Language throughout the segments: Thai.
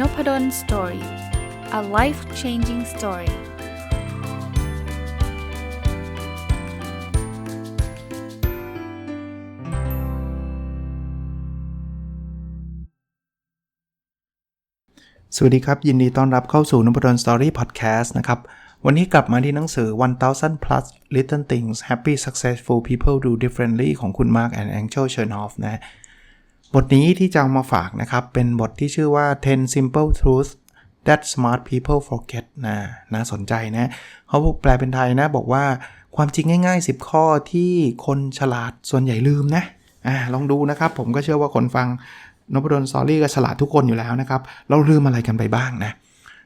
n o p ด d o สตอรี่ a life changing story สวัสดีครับ ยินดีต้อนรับเข้าสู่นพดลสตอรี่พอดแคสต์นะครับ วันนี้กลับมาที่หนังสือ 1000 plus little things happy successful people do differently ของคุณ Mark and Angel Chernoff นะ บทนี้ที่จะเอามาฝากนะครับ เป็นบทที่ชื่อว่า 10 simple truths that smart people forget นะน่าสนใจนะเขาแปลเป็นไทยนะ บอกว่าความจริงง่าย ๆ 10 ข้อที่คนฉลาดส่วนใหญ่ลืมนะอ่าลองดูนะครับ ผมก็เชื่อว่าคนฟังนพดลสอรี่ก็ฉลาดทุกคนอยู่แล้วนะครับ เราลืมอะไรกันไปบ้างนะ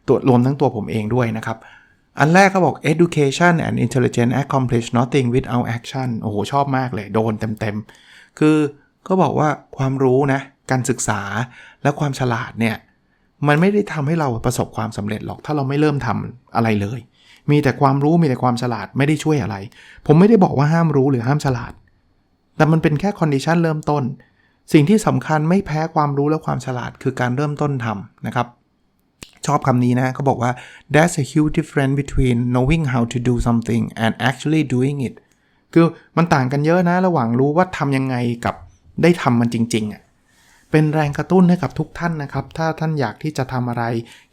ตัวรวมทั้งตัวผมเองด้วยนะครับ อันแรกเขาบอก education and intelligence accomplish nothing without action โอ้โห ชอบมากเลย โดนเต็มๆ คือ ก็บอกว่าความรู้นะการศึกษาและความฉลาดเนี่ยมันไม่ได้ทำให้เราประสบความสำเร็จหรอก ถ้าเราไม่เริ่มทำอะไรเลย มีแต่ความรู้มีแต่ความฉลาดไม่ได้ช่วยอะไร ผมไม่ได้บอกว่าห้ามรู้หรือห้ามฉลาด แต่มันเป็นแค่คอนดิชันเริ่มต้น สิ่งที่สำคัญไม่แพ้ความรู้และความฉลาดคือการเริ่มต้นทำนะครับ ชอบคำนี้นะเขาบอกว่า there's a huge difference between knowing how to do something and actually doing it คือมันต่างกันเยอะนะระหว่างรู้ว่าทำยังไงกับ ได้ทำมันจริงๆอะเป็นแรงกระตุ้นให้กับทุกท่านนะครับ ถ้าท่านอยากที่จะทำอะไร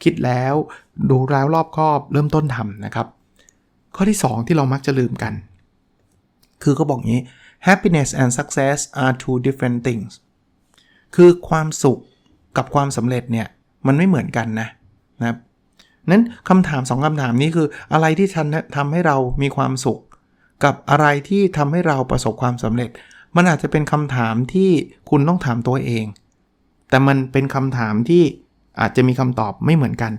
คิดแล้ว ดูแล้วรอบคอบเริ่มต้นทำนะครับ ข้อที่ 2 ที่เรามักจะลืมกัน คือก็บอกงี้ happiness and success are two different things คือความสุขกับความสำเร็จเนี่ย มันไม่เหมือนกันนะนะครับนั้นคำถามสองคำถามนี้คืออะไรที่ทำให้เรามีความสุข กับอะไรที่ทำให้เราประสบความสำเร็จ มันอาจจะเป็นคำถามที่คุณต้องถามตัวเอง แต่มันเป็นคำถามที่อาจจะมีคำตอบไม่เหมือนกัน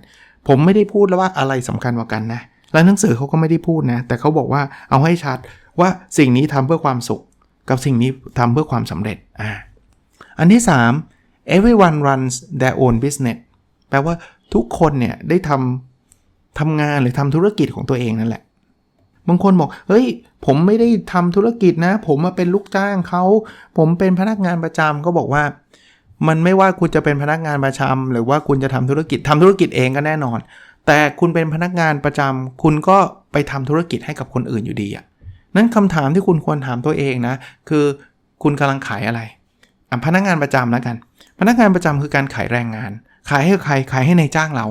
ผมไม่ได้พูดแล้วว่าอะไรสำคัญกว่ากันนะ และหนังสือเขาก็ไม่ได้พูดนะ แต่เขาบอกว่าเอาให้ชัดว่าสิ่งนี้ทำเพื่อความสุข กับสิ่งนี้ทำเพื่อความสำเร็จ อ่า อันที่ 3 everyone runs their own business แปลว่าทุกคนเนี่ยได้ทำทำงานหรือทำธุรกิจของตัวเองนั่นแหละ บางคนบอก เฮ้ย ผมไม่ได้ทำธุรกิจนะ ผมมาเป็นลูกจ้างเขา ผมเป็นพนักงานประจำก็บอกว่า มันไม่ว่าคุณจะเป็นพนักงานประจำหรือว่าคุณจะทำธุรกิจทำธุรกิจเองก็แน่นอน แต่คุณเป็นพนักงานประจำคุณก็ไปทำธุรกิจให้กับคนอื่นอยู่ดีอะนั้นคำถามที่คุณควรถามตัวเองนะ คือคุณกำลังขายอะไรพนักงานประจำแล้วกัน พนักงานประจำคือการขายแรงงาน ขายให้ใครขายให้ในจ้างเรา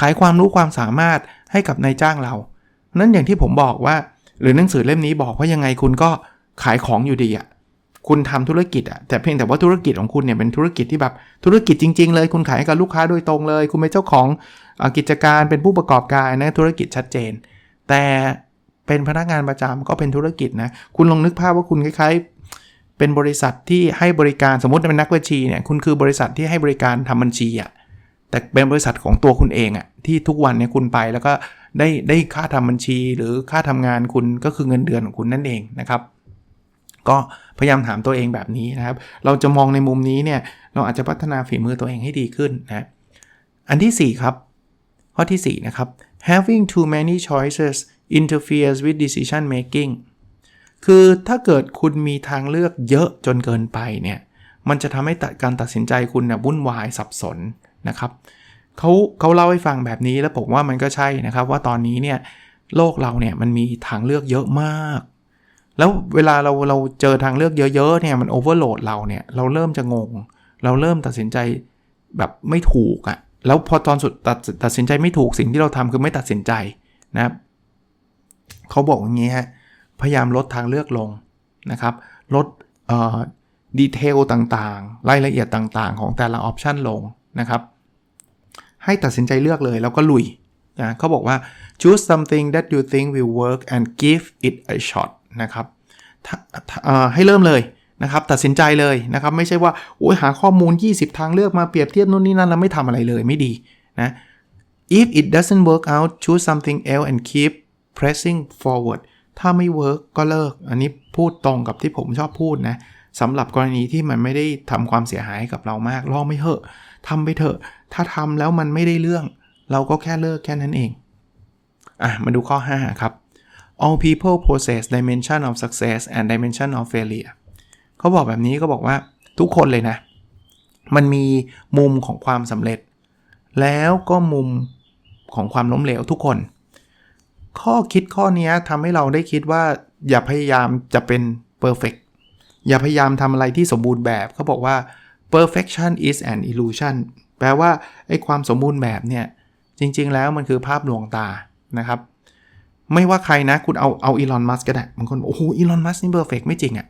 ขายความรู้ความสามารถให้กับนายจ้างเรา นั้นอย่างที่ผมบอกว่า หรือหนังสือเล่มนี้บอกว่ายังไงคุณก็ขายของอยู่ดีอะ่ะคุณทำธุรกิจอะ่ะแต่เพียงแต่ว่าธุรกิจของคุณเนี่ยเป็นธุรกิจที่แบบธุรกิจจริง ๆ เลย คุณขายให้กับลูกค้าโดยตรงเลย คุณเป็นเจ้าของอกิจการเป็นผู้ประกอบการนะธุรกิจชัดเจน แต่เป็นพนักงานประจำก็เป็นธุรกิจนะคุณลองนึกภาพว่าคุณคล้ายๆ เป็นบริษัทที่ให้บริการสมมติเป็นนักบัญชีเนี่ยคุณคือบริษัทที่ให้บริการทำบัญชีอะ่ะแต่เป็นบริษัทของตัวคุณเองอะที่ทุกวันเนี่ยคุณไปแล้วก็ ได้ได้ค่าทำบัญชีหรือค่าทำงานคุณก็คือเงินเดือนของคุณนั่นเองนะครับ ก็พยายามถามตัวเองแบบนี้นะครับ เราจะมองในมุมนี้เนี่ยเราอาจจะพัฒนาฝีมือตัวเองให้ดีขึ้นนะอันที่ 4 ครับ ข้อที่ 4 นะครับ having too many choices interferes with decision making คือถ้าเกิดคุณมีทางเลือกเยอะจนเกินไปเนี่ยมันจะทำให้การตัดสินใจคุณนะวุ่นวายสับสนนะครับ เขาเขาเล่าให้ฟังแบบนี้แล้วผมว่ามันก็ใช่นะครับ ว่าตอนนี้เนี่ยโลกเราเนี่ยมันมีทางเลือกเยอะมาก แล้วเวลาเราเราเจอทางเลือกเยอะๆเนี่ยมันโอเวอร์โหลดเราเนี่ยเราเริ่มจะงง เราเริ่มตัดสินใจแบบไม่ถูกอะ่ะแล้วพอตอนสุดตัดตัดสินใจไม่ถูกสิ่งที่เราทำคือไม่ตัดสินใจนะครับเขาบอกอย่างนี้ฮะพยายามลดทางเลือกลงนะครับ ลดดีเทลต่างๆ รายละเอียดต่างๆ ของแต่ละออปชันลงนะครับ ให้ตัดสินใจเลือกเลยแล้วก็ลุยนะเขาบอกว่า choose something that you think will work and give it a shot นะครับให้เริ่มเลยนะครับตัดสินใจเลยนะครับไม่ใช่ว่าโอ้ยหาข้อมูล 20 ทางเลือกมาเปรียบเทียบนู่นนี่นั่นแล้วไม่ทำอะไรเลยไม่ดีนะ if it doesn't work out choose something else and keep pressing forward ถ้าไม่เวิร์กก็เลิก อันนี้พูดตรงกับที่ผมชอบพูดนะ สำหรับกรณีที่มันไม่ได้ทำความเสียหายกับเรามากลองไม่เหอะทำไปเถอะ ถ้าทำแล้วมันไม่ได้เรื่อง เราก็แค่เลิกแค่นั้นเอง อะ มาดูข้อ 5 ครับ all people possess dimension of success and dimension of failure เขาบอกแบบนี้ก็บอกว่าทุกคนเลยนะ มันมีมุมของความสำเร็จ แล้วก็มุมของความล้มเหลวทุกคน ข้อคิดข้อนี้ทำให้เราได้คิดว่าอย่าพยายามจะเป็น perfect อย่าพยายามทำอะไรที่สมบูรณ์แบบเขาบอกว่า perfection is an illusion แปลว่าไอ้ความสมบูรณ์แบบเนี่ย จริงๆแล้วมันคือภาพลวงตานะครับ ไม่ว่าใครนะคุณเอาเอาอีลอนมัสก็ได้บางคนโอ้โหอีลอนมัสนี่เพอร์เฟกไม่จริงอะ่ะ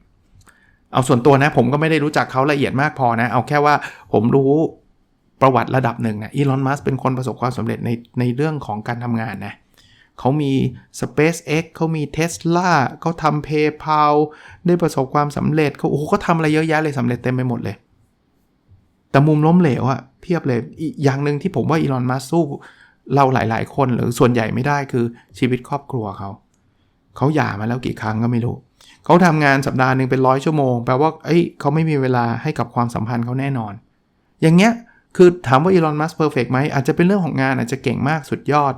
เอาส่วนตัวนะผมก็ไม่ได้รู้จักเขาละเอียดมากพอนะ เอาแค่ว่าผมรู้ประวัติระดับหนึ่งนะอีลอนมัสเป็นคนประสบความสำเร็จในในเรื่องของการทำงานนะ เขามี SpaceX เขามี Tesla เขาทำ PayPal ได้ประสบความสำเร็จเขาโอ้โหเขาทำอะไรเยอะแยะเลยสำเร็จเต็มไปหมดเลย แต่มุมล้มเหลวอะเพียบเลยอีกอย่างหนึ่งที่ผมว่าอีลอนมัสสู้เราหลาย ๆ คนหรือส่วนใหญ่ไม่ได้คือชีวิตครอบครัวเขา เขาหย่ามาแล้วกี่ครั้งก็ไม่รู้ เขาทำงานสัปดาห์หนึ่งเป็นร้อยชั่วโมง แปลว่าเอ้ยเขาไม่มีเวลาให้กับความสัมพันธ์เขาแน่นอน อย่างเงี้ยคือถามว่าอีลอนมัสเพอร์เฟกไหมอาจจะเป็นเรื่องของงานอาจจะเก่งมากสุดยอด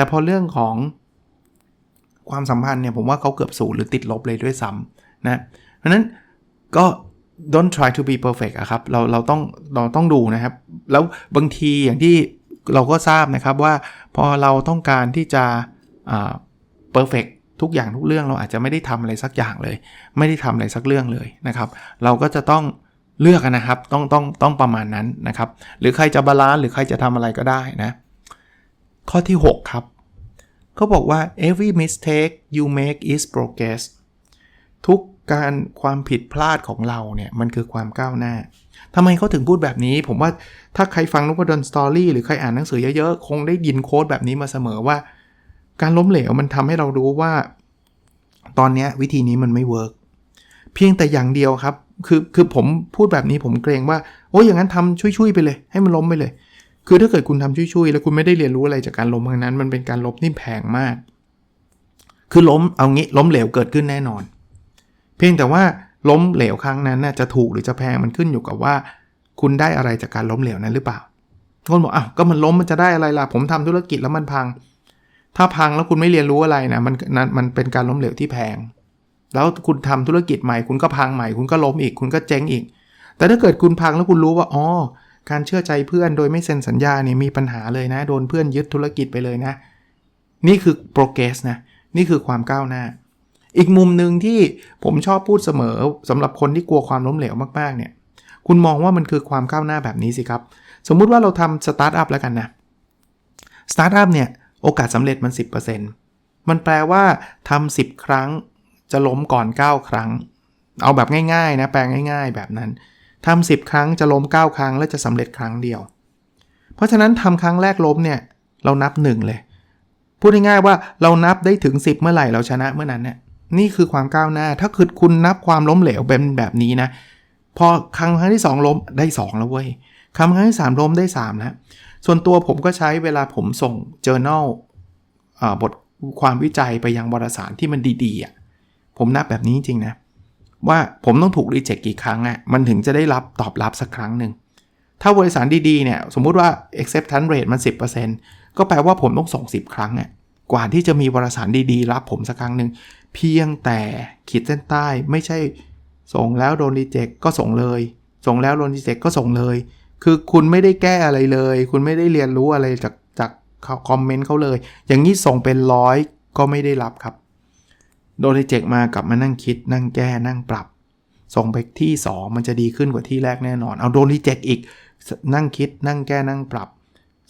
แต่พอเรื่องของความสัมพันธ์เนี่ยผมว่าเขาเกือบศูนย์หรือติดลบเลยด้วยซ้ำนะเพราะนั้นก็ don't try to be perfect อะครับเราเราต้องเราต้องดูนะครับ แล้วบางทีอย่างที่เราก็ทราบนะครับว่าพอเราต้องการที่จะอ่า perfect ทุกอย่างทุกเรื่องเราอาจจะไม่ได้ทำอะไรสักอย่างเลย ไม่ได้ทำอะไรสักเรื่องเลยนะครับ เราก็จะต้องเลือกนะครับต้องต้องต้องประมาณนั้นนะครับ หรือใครจะบาลานซ์หรือใครจะทำอะไรก็ได้นะ ข้อที่ 6 ครับเขาบอกว่า every mistake you make is progress ทุกการความผิดพลาดของเราเนี่ยมันคือความก้าวหน้าทำไมเขาถึงพูดแบบนี้ ผมว่าถ้าใครฟังนุพดลสตอรี่หรือใครอ่านหนังสือเยอะๆ คงได้ยินโค้ดแบบนี้มาเสมอว่า การล้มเหลวมันทำให้เรารู้ว่า ตอนนี้วิธีนี้มันไม่เวิร์กเพียงแต่อย่างเดียวครับ คือคือผมพูดแบบนี้ผมเกรงว่า โอ้ยอย่างนั้นทำช่วยๆไปเลย ให้มันล้มไปเลย คือถ้าเกิดคุณทำช่วยๆ แล้วคุณไม่ได้เรียนรู้อะไรจากการล้มครั้งนั้น มันเป็นการล้มที่แพงมาก คือล้มเอางี้ล้มเหลวเกิดขึ้นแน่นอน เพียงแต่ว่าล้มเหลวครั้งนั้นน่ะจะถูกหรือจะแพงมันขึ้นอยู่กับว่า คุณได้อะไรจากการล้มเหลวนั้นหรือเปล่าคนบอกอ้าวก็มันล้มมันจะได้อะไรล่ะ ผมทำธุรกิจแล้วมันพัง ถ้าพังแล้วคุณไม่เรียนรู้อะไรนะมันนั้นมันเป็นการล้มเหลวที่แพง แล้วคุณทำธุรกิจใหม่ คุณก็พังใหม่ คุณก็ล้มอีก คุณก็เจ๊งอีก แต่ถ้าเกิดคุณพังแล้วคุณรู้ว่าอ๋อ การเชื่อใจเพื่อนโดยไม่เซ็นสัญญาเนี่ยมีปัญหาเลยนะ โดนเพื่อนยึดธุรกิจไปเลยนะ นี่คือ progress นะ นี่คือความก้าวหน้า อีกมุมหนึ่งที่ผมชอบพูดเสมอสำหรับคนที่กลัวความล้มเหลวมากๆ เนี่ย คุณมองว่ามันคือความก้าวหน้าแบบนี้สิครับ สมมุติว่าเราทำสตาร์ทอัพแล้วกันนะ สตาร์ทอัพเนี่ยโอกาสสำเร็จมัน 10%มันแปลว่าทำ10 ครั้งจะล้มก่อน 9 ครั้ง เอาแบบง่ายๆนะ แปลง่าย ๆ แบบนั้น ทำ10 ครั้งจะล้ม 9 ครั้ง แล้วจะสำเร็จครั้งเดียว เพราะฉะนั้นทำครั้งแรกล้มเนี่ยเรานับ 1 เลย พูดง่ายๆว่าเรานับได้ถึง 10 เมื่อไหร่เราชนะเมื่อนั้นเนี่ยนี่คือความก้าวหน้า ถ้าคือคุณนับความล้มเหลวเป็นแบบนี้นะ พอครั้งครั้งที่ 2 ล้มได้ 2 แล้วเว้ย ครั้งครั้งที่ 3 ล้มได้3แล้ว ส่วนตัวผมก็ใช้เวลาผมส่ง journal บทความวิจัยไปยังวารสารที่มันดีๆผมนับแบบนี้จริงนะ ว่าผมต้องถูกรีเจ็คกี่ครั้งอะมันถึงจะได้รับตอบรับสักครั้งหนึ่งถ้าวารสารดีๆเนี่ยสมมุติว่า acceptance rate มัน 10%ก็แปลว่าผมต้องส่ง 10 ครั้งอะกว่าที่จะมีวารสารดีๆ รับผมสักครั้งหนึ่งเพียงแต่ขีดเส้นใต้ไม่ใช่ส่งแล้วโดนรีเจ็คก็ส่งเลย ส่งแล้วโดนรีเจ็คก็ส่งเลย คือคุณไม่ได้แก้อะไรเลย คุณไม่ได้เรียนรู้อะไรจากจากคอมเมนต์เขาเลย อย่างนี้ส่งเป็นร้อยก็ไม่ได้รับครับ โดนรีเจ็คมากลับมานั่งคิดนั่งแก้นั่งปรับ ส่งไปที่ 2 มันจะดีขึ้นกว่าที่แรกแน่นอน เอาโดนรีเจ็คอีกนั่งคิดนั่งแก้นั่งปรับ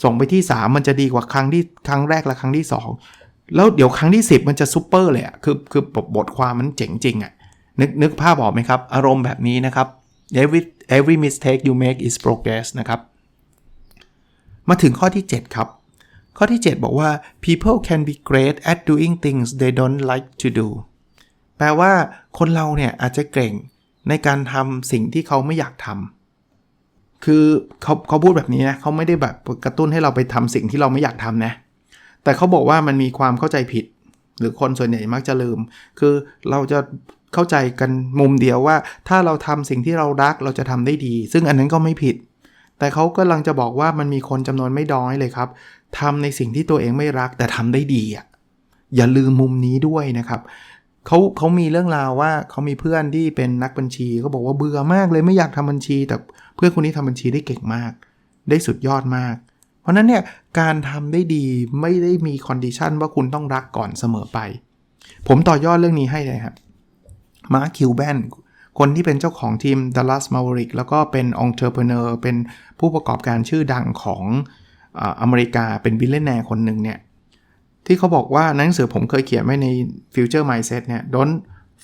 ส่งไปที่ 3 มันจะดีกว่าครั้งที่ครั้งแรกและครั้งที่ 2 แล้วเดี๋ยวครั้งที่ 10 มันจะซูเปอร์เลยอะคือคือบทความมันเจ๋งจริงอะนึกนึกภาพออกไหมครับ อารมณ์แบบนี้นะครับ every every mistake you make is progress นะครับ มาถึงข้อที่ 7 ครับ ข้อที่ 7 บอกว่า people can be great at doing things they don't like to do แปลว่าคนเราเนี่ยอาจจะเก่งในการทำสิ่งที่เขาไม่อยากทำ คือเขาเขาพูดแบบนี้นะเขาไม่ได้แบบกระตุ้นให้เราไปทำสิ่งที่เราไม่อยากทำนะ แต่เขาบอกว่ามันมีความเข้าใจผิด หรือคนส่วนใหญ่มักจะลืม คือเราจะเข้าใจกันมุมเดียวว่า ถ้าเราทำสิ่งที่เรารักเราจะทำได้ดี ซึ่งอันนั้นก็ไม่ผิด แต่เขากำลังจะบอกว่ามันมีคนจำนวนไม่น้อยเลยครับทำในสิ่งที่ตัวเองไม่รักแต่ทำได้ดีอะอย่าลืมมุมนี้ด้วยนะครับเขาเขามีเรื่องราวว่าเขามีเพื่อนที่เป็นนักบัญชีเขาบอกว่าเบื่อมากเลยไม่อยากทำบัญชี แต่เพื่อนคนนี้ทำบัญชีได้เก่งมาก ได้สุดยอดมาก เพราะนั้นเนี่ยการทำได้ดีไม่ได้มีคอนดิชันว่าคุณต้องรักก่อนเสมอไป ผมต่อยอดเรื่องนี้ให้เลยครับมาร์คคิวแบน คนที่เป็นเจ้าของทีม Dallas Maverick แล้วก็เป็นองค์เทอร์เพเนอร์เป็นผู้ประกอบการชื่อดังของอเมริกาเป็นบิลเลนแนร์คนหนึ่งเนี่ย ที่เขาบอกว่าหนังสือผมเคยเขียนไว้ใน Future Mindset เนี่ย don't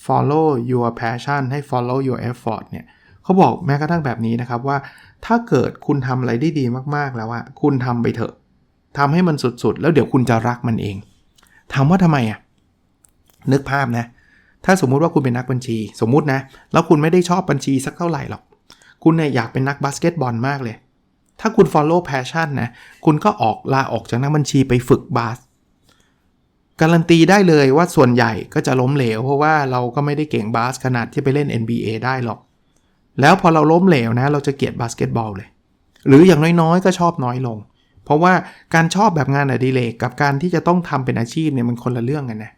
follow your passion ให้ follow your effort เนี่ยเขาบอกแม้กระทั่งแบบนี้นะครับว่า ถ้าเกิดคุณทำอะไรได้ดีมากๆแล้วอะคุณทำไปเถอะทำให้มันสุดๆ แล้วเดี๋ยวคุณจะรักมันเองถามว่าทำไมอะนึกภาพนะ ถ้าสมมุติว่าคุณเป็นนักบัญชี สมมุตินะ แล้วคุณไม่ได้ชอบบัญชีสักเท่าไหร่หรอก คุณเนี่ยอยากเป็นนักบาสเกตบอลมากเลย ถ้าคุณ follow passion นะ คุณก็ออกลาออกจากนักบัญชีไปฝึกบาส การันตีได้เลยว่าส่วนใหญ่ก็จะล้มเหลว เพราะว่าเราก็ไม่ได้เก่งบาสขนาดที่ไปเล่น NBA ได้หรอก แล้วพอเราล้มเหลวนะ เราจะเกลียดบาสเกตบอลเลย หรืออย่างน้อยๆ ก็ชอบน้อยลง เพราะว่าการชอบแบบงานอดิเรกกับการที่จะต้องทำเป็นอาชีพเนี่ยมันคนละเรื่องกันนะ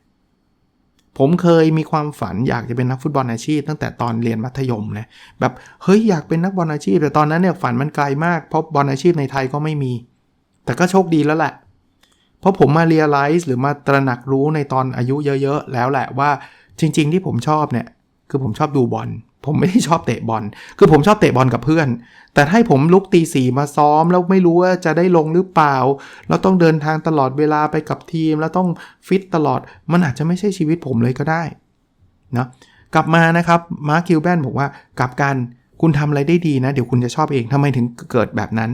ผมเคยมีความฝันอยากจะเป็นนักฟุตบอลอาชีพ ตั้งแต่ตอนเรียนมัธยมนะแบบเฮ้ยอยากเป็นนักบอลอาชีพ แต่ตอนนั้นเนี่ยฝันมันไกลมากเพราะบอลอาชีพในไทยก็ไม่มี แต่ก็โชคดีแล้วแหละ เพราะผมมาเรียลไลซ์หรือมาตระหนักรู้ในตอนอายุเยอะ ๆ แล้วแหละว่าจริง ๆ ที่ผมชอบเนี่ยคือผมชอบดูบอล ผมไม่ได้ชอบเตะบอล คือผมชอบเตะบอลกับเพื่อน แต่ให้ผมลุกตีสี่มาซ้อม แล้วไม่รู้ว่าจะได้ลงหรือเปล่า แล้วต้องเดินทางตลอดเวลาไปกับทีม แล้วต้องฟิตตลอด มันอาจจะไม่ใช่ชีวิตผมเลยก็ได้นะกลับมานะครับมาร์คิวแบนบอกว่ากลับกันคุณทำอะไรได้ดีนะ เดี๋ยวคุณจะชอบเองทำไมถึงเกิดแบบนั้น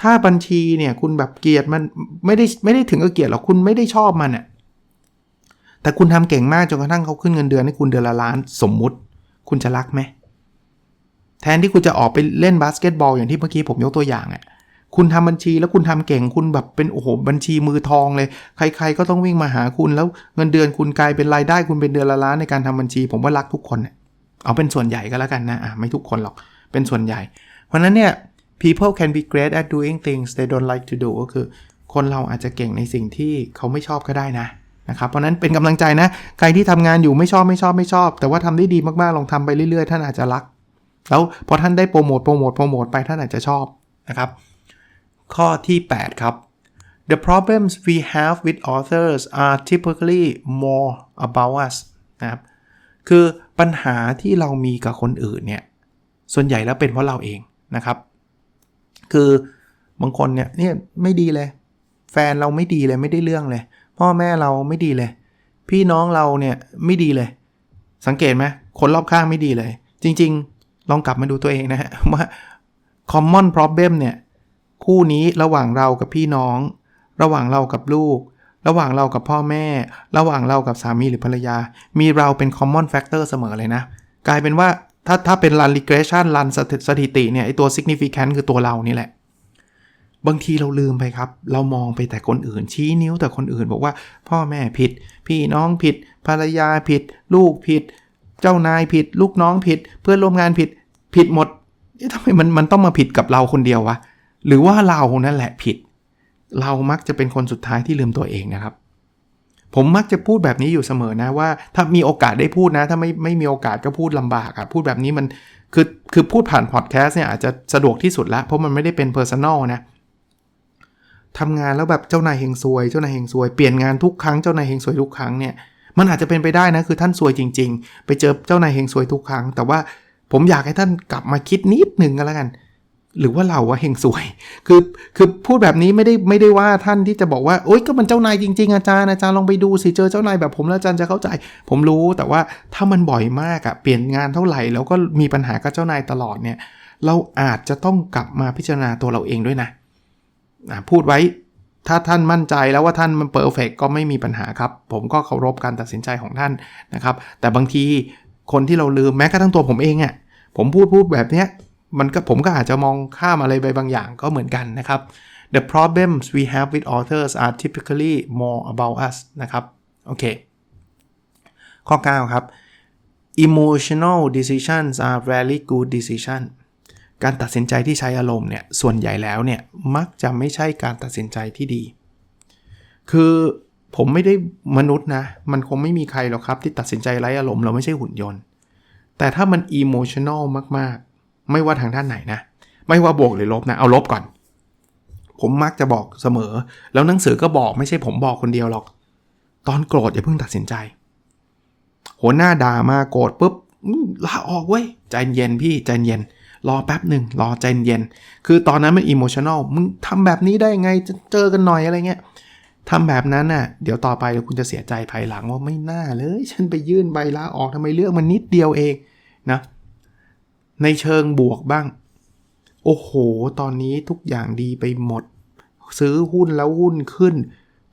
ถ้าบัญชีเนี่ยคุณแบบเกลียดมันไม่ได้ไม่ได้ถึงกับเกลียดหรอกคุณไม่ได้ชอบมันอะแต่คุณทำเก่งมากจนกระทั่งเขาขึ้นเงินเดือนให้คุณเดือนละล้านสมมุติ คุณจะรักไหม แทนที่คุณจะออกไปเล่นบาสเกตบอลอย่างที่เมื่อกี้ผมยกตัวอย่างอะ่ะคุณทำบัญชีแล้วคุณทำเก่งคุณแบบเป็นโอ้โหบัญชีมือทองเลย ใคร ๆ ก็ต้องวิ่งมาหาคุณแล้วเงินเดือนคุณกลายเป็นรายได้คุณเป็นเดือนละล้านในการทำบัญชี ผมว่ารักทุกคนเอาเป็นส่วนใหญ่ก็แล้วกันนะอะไม่ทุกคนหรอกเป็นส่วนใหญ่ เพราะนั้นเนี่ย people can be great at doing things they don't like to do ก็คือ คนเราอาจจะเก่งในสิ่งที่เขาไม่ชอบก็ได้นะ นะครับเพราะนั้นเป็นกำลังใจนะ ใครที่ทำงานอยู่ไม่ชอบไม่ชอบไม่ชอบ แต่ว่าทำได้ดีมากๆลองทำไปเรื่อยๆ ท่านอาจจะรัก แล้วพอท่านได้โปรโมทโปรโมทโปรโมทไปท่านอาจจะชอบนะครับข้อที่ 8 ครับ The problems we have with authors are typically more about us นะครับคือปัญหาที่เรามีกับคนอื่นเนี่ยส่วนใหญ่แล้วเป็นเพราะเราเองนะครับ คือบางคนเนี่ยเนี่ยไม่ดีเลย แฟนเราไม่ดีเลยไม่ได้เรื่องเลย พ่อแม่เราไม่ดีเลย พี่น้องเราเนี่ยไม่ดีเลย สังเกตไหมคนรอบข้างไม่ดีเลย จริง ๆ ลองกลับมาดูตัวเองนะฮะว่า common problem เนี่ยคู่นี้ระหว่างเรากับพี่น้อง ระหว่างเรากับลูก ระหว่างเรากับพ่อแม่ ระหว่างเรากับสามีหรือภรรยา มีเราเป็น common factor เสมอเลยนะ กลายเป็นว่าถ้าถ้าเป็น run regression run สถิติเนี่ยไอตัว significant คือตัวเรานี่แหละ บางทีเราลืมไปครับ เรามองไปแต่คนอื่น ชี้นิ้วแต่คนอื่นบอกว่า พ่อแม่ผิด พี่น้องผิด ภรรยาผิด ลูกผิด เจ้านายผิด ลูกน้องผิด เพื่อนร่วมงานผิดผิดหมดทำไมมันมันต้องมาผิดกับเราคนเดียววะหรือว่าเรานั่นแหละผิด เรามักจะเป็นคนสุดท้ายที่ลืมตัวเองนะครับ ผมมักจะพูดแบบนี้อยู่เสมอนะว่า ถ้ามีโอกาสได้พูดนะ ถ้าไม่ไม่มีโอกาสก็พูดลำบากอะพูดแบบนี้มันคือคือพูดผ่านพอดแคสต์เนี่ยอาจจะสะดวกที่สุดล้วเพราะมันไม่ได้เป็นเพอร์ซันอลนะ ทำงานแล้วแบบเจ้านายเฮงซวยเจ้านายเฮงซวย เปลี่ยนงานทุกครั้งเจ้านายเฮงซวยทุกครั้งเนี่ยมันอาจจะเป็นไปได้นะคือท่านซวยจริง ๆ ไปเจอเจ้านายเฮงซวยทุกครั้ง แต่ว่าผมอยากให้ท่านกลับมาคิดนิดหนึ่งก็แล้วกัน หรือว่าเราว่าเฮงสวย คือคือพูดแบบนี้ไม่ได้ไม่ได้ว่าท่านที่จะบอกว่าโอ๊ยก็มันเจ้านายจริง ๆ อาจารย์อาจารย์ลองไปดูสิเจอเจ้านายแบบผมแล้วอาจารย์จะเข้าใจ ผมรู้แต่ว่าถ้ามันบ่อยมากอะเปลี่ยนงานเท่าไหร่แล้วก็มีปัญหากับเจ้านายตลอดเนี่ยเราอาจจะต้องกลับมาพิจารณาตัวเราเองด้วยนะ พูดไว้ถ้าท่านมั่นใจแล้วว่าท่านมันเปอร์เฟกก็ไม่มีปัญหาครับ ผมก็เคารพการตัดสินใจของท่านนะครับ แต่บางทีคนที่เราลืมแม้กระทั่งตัวผมเองอะ่ะผมพูดพูดแบบเนี้ยมันก็ผมก็อาจจะมองข้ามอะไรไปบางอย่างก็เหมือนกันนะครับ the problems we have with authors are typically more about us นะครับ โอเค ข้อ 9 ครับ emotional decisions are rarely good decisions การตัดสินใจที่ใช้อารมณ์เนี่ยส่วนใหญ่แล้วเนี่ยมักจะไม่ใช่การตัดสินใจที่ดี คือผมไม่ได้มนุษย์นะ มันคงไม่มีใครหรอกครับ ที่ตัดสินใจไร้อารมณ์เราไม่ใช่หุ่นยนต์ แต่ถ้ามัน emotional มากๆ ไม่ว่าทางด้านไหนนะ ไม่ว่าบวกหรือลบนะ เอาลบก่อน ผมมักจะบอกเสมอ แล้วหนังสือก็บอกไม่ใช่ผมบอกคนเดียวหรอก ตอนโกรธอย่าเพิ่งตัดสินใจ หัวหน้าด่ามาโกรธปุ๊บลาออกเว้ยใจเย็นพี่ใจเย็น รอแป๊บหนึ่งรอใจเย็น คือตอนนั้นมันอิโมชันอลมึงทำแบบนี้ได้ไงจะเจอกันหน่อยอะไรเงี้ยทำแบบนั้นน่ะเดี๋ยวต่อไปเดี๋ยวคุณจะเสียใจภายหลังว่าไม่น่าเลย ฉันไปยื่นใบลาออกทำไมเรื่องมันนิดเดียวเองนะในเชิงบวกบ้าง โอ้โห ตอนนี้ทุกอย่างดีไปหมด ซื้อหุ้นแล้วหุ้นขึ้น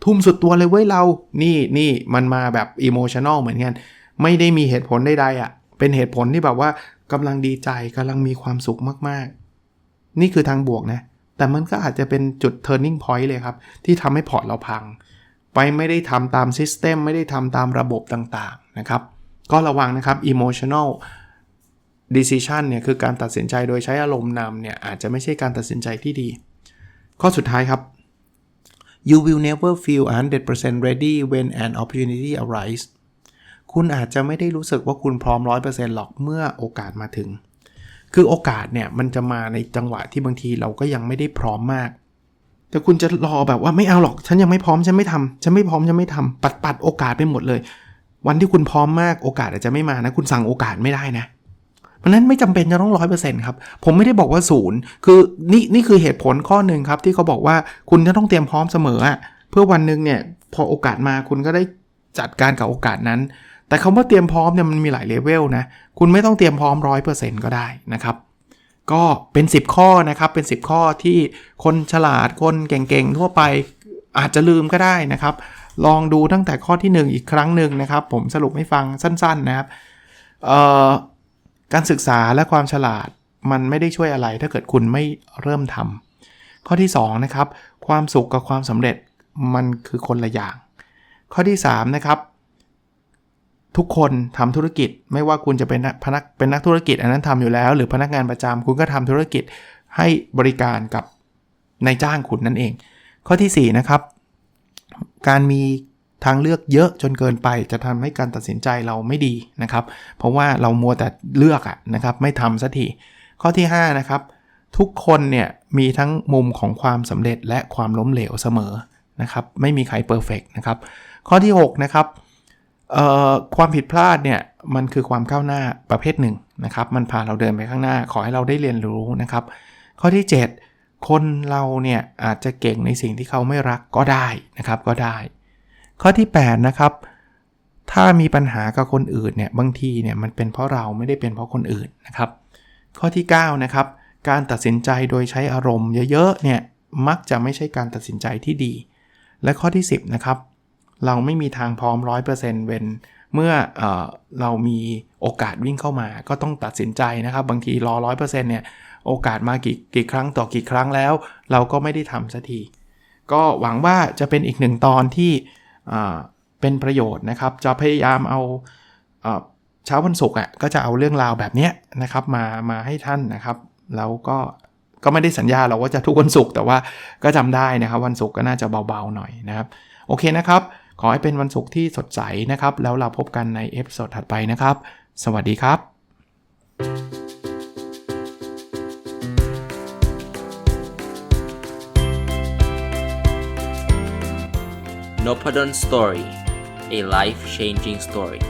ทุ่มสุดตัวเลยเว้ยเรา นี่นี่มันมาแบบอิโมชันอลเหมือนกัน ไม่ได้มีเหตุผลใดๆอะ่ะ เป็นเหตุผลที่แบบว่า กำลังดีใจกำลังมีความสุขมากๆ นี่คือทางบวกนะ แต่มันก็อาจจะเป็นจุด turning point เลยครับ ที่ทำให้พอร์ตเราพัง ไปไม่ได้ทำตามซิสเต็มไม่ได้ทำตามระบบต่างๆนะครับ ก็ระวังนะครับ emotional decision เนี่ยคือการตัดสินใจโดยใช้อารมณ์นำเนี่ยอาจจะไม่ใช่การตัดสินใจที่ดี ข้อสุดท้ายครับ you will never feel 100% ready when an opportunity arises คุณอาจจะไม่ได้รู้สึกว่าคุณพร้อม 100%หรอกเมื่อโอกาสมาถึง คือโอกาสเนี่ยมันจะมาในจังหวะที่บางทีเราก็ยังไม่ได้พร้อมมาก แต่คุณจะรอแบบว่าไม่เอาหรอก ฉันยังไม่พร้อมฉันไม่ทำฉันไม่พร้อมฉันไม่ทำปัดปัดโอกาสไปหมดเลย วันที่คุณพร้อมมากโอกาสอาจจะไม่มานะ คุณสั่งโอกาสไม่ได้นะเพราะนั้นไม่จำเป็นจะต้องร้อยเปอร์เซ็นต์ครับ ผมไม่ได้บอกว่าศูนย์คือนี่นี่คือเหตุผลข้อหนึ่งครับ ที่เขาบอกว่าคุณจะต้องเตรียมพร้อมเสมอเพื่อวันหนึ่งเนี่ยพอโอกาสมาคุณก็ได้จัดการกับโอกาสนั้น แต่คำว่าเตรียมพร้อมเนี่ยมันมีหลายเลเวลนะ คุณไม่ต้องเตรียมพร้อมร้อยเปอร์เซ็นต์ก็ได้นะครับ ก็เป็น 10 ข้อนะครับ เป็น 10 ข้อที่คนฉลาดคนเก่งๆ ทั่วไปอาจจะลืมก็ได้นะครับ ลองดูตั้งแต่ข้อที่ 1 อีกครั้งหนึ่งนะครับ ผมสรุปให้ฟังสั้น ๆนะครับการศึกษาและความฉลาดมันไม่ได้ช่วยอะไร ถ้าเกิดคุณไม่เริ่มทำข้อที่2นะครับความสุขกับความสำเร็จมันคือคนละอย่าง ข้อที่3นะครับ ทุกคนทำธุรกิจ ไม่ว่าคุณจะเป็นพนักเป็นนักธุรกิจ อันนั้นทำอยู่แล้ว หรือพนักงานประจำคุณก็ทำธุรกิจให้บริการกับนายจ้างคุณนั่นเอง ข้อทีสี่4 นะครับ การมีทางเลือกเยอะจนเกินไปจะทำให้การตัดสินใจเราไม่ดีนะครับ เพราะว่าเรามัวแต่เลือกอะนะครับไม่ทำสักทีข้อที่ 5 นะครับ ทุกคนเนี่ยมีทั้งมุมของความสำเร็จและความล้มเหลวเสมอนะครับ ไม่มีใครเพอร์เฟกนะครับ ข้อที่ 6 นะครับ ความผิดพลาดเนี่ยมันคือความก้าวหน้าประเภทหนึ่งนะครับมันพาเราเดินไปข้างหน้าขอให้เราได้เรียนรู้นะครับ ข้อที่ 7 คนเราเนี่ยอาจจะเก่งในสิ่งที่เขาไม่รักก็ได้นะครับก็ได้ ข้อที่8นะครับถ้ามีปัญหากับคนอื่นเนี่ยบางทีเนี่ยมันเป็นเพราะเราไม่ได้เป็นเพราะคนอื่นนะครับ ข้อที่9นะครับการตัดสินใจโดยใช้อารมณ์เยอะๆเนี่ยมักจะไม่ใช่การตัดสินใจที่ดี และข้อที่ 10นะครับ เราไม่มีทางพร้อม 100%เว้นเมื่อเออเรามีโอกาสวิ่งเข้ามา ก็ต้องตัดสินใจนะครับ บางทีรอ 100%เนี่ยโอกาสมากี่กี่ครั้งต่อกี่ครั้งแล้ว เราก็ไม่ได้ทำสักที ก็หวังว่าจะเป็นอีกหนึ่งตอนที่เป็นประโยชน์นะครับ จะพยายามเอาเช้าวันศุกร์อะก็จะเอาเรื่องราวแบบนี้นะครับมามาให้ท่านนะครับ แล้วก็ก็ไม่ได้สัญญาเราว่าจะทุกวันศุกร์แต่ว่าก็จำได้นะครับ วันศุกร์ก็น่าจะเบาๆหน่อยนะครับ โอเคนะครับ ขอให้เป็นวันศุกร์ที่สดใสนะครับ แล้วเราพบกันในเอพิโซดถัดไปนะครับ สวัสดีครับ n o p a d o n Story a life changing story